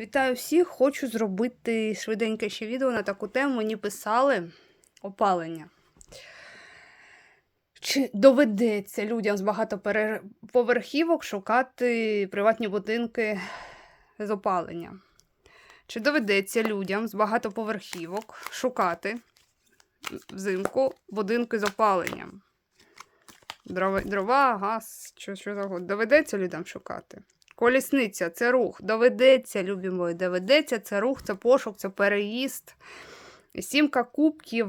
Вітаю всіх! Хочу зробити швиденьке ще відео на таку тему. Мені писали опалення. Чи доведеться людям з багатоповерхівок шукати приватні будинки з опаленням? Чи доведеться людям з багатоповерхівок шукати взимку будинки з опаленням? Дрова газ, що, що завгодно. Доведеться людям шукати. Колісниця це рух. Доведеться, любі мої, доведеться, це рух, це пошук, це переїзд. Сімка кубків.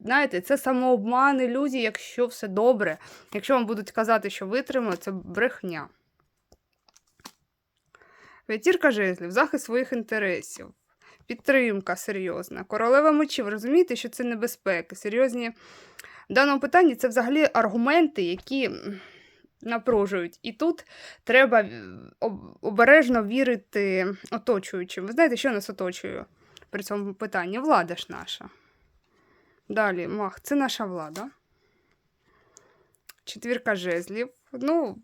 Знаєте, це самообман, ілюзії, якщо все добре. Якщо вам будуть казати, що витримаю, це брехня. П'ятірка жезлів, захист своїх інтересів, підтримка серйозна. Королева мечів, розумієте, що це небезпеки. Серйозні в даному питанні це взагалі аргументи, які напружують. І тут треба е, обережно вірити оточуючим. Ви знаєте, що нас оточує при цьому питанні? Влада ж наша. Далі, мах, це наша влада. Четвірка жезлів. Ну,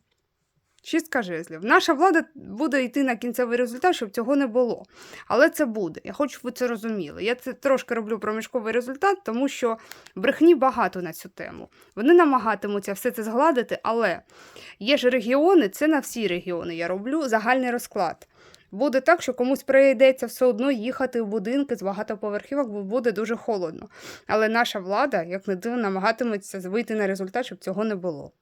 шістка жезлів. Наша влада буде йти на кінцевий результат, щоб цього не було. Але це буде. Я хочу, щоб ви це розуміли. Я це трошки роблю проміжковий результат, тому що брехні багато на цю тему. Вони намагатимуться все це згладити, але є ж регіони, це на всі регіони. Я роблю загальний розклад. Буде так, що комусь прийдеться все одно їхати в будинки з багатоповерхівок, бо буде дуже холодно. Але наша влада, як не дивно, намагатиметься вийти на результат, щоб цього не було.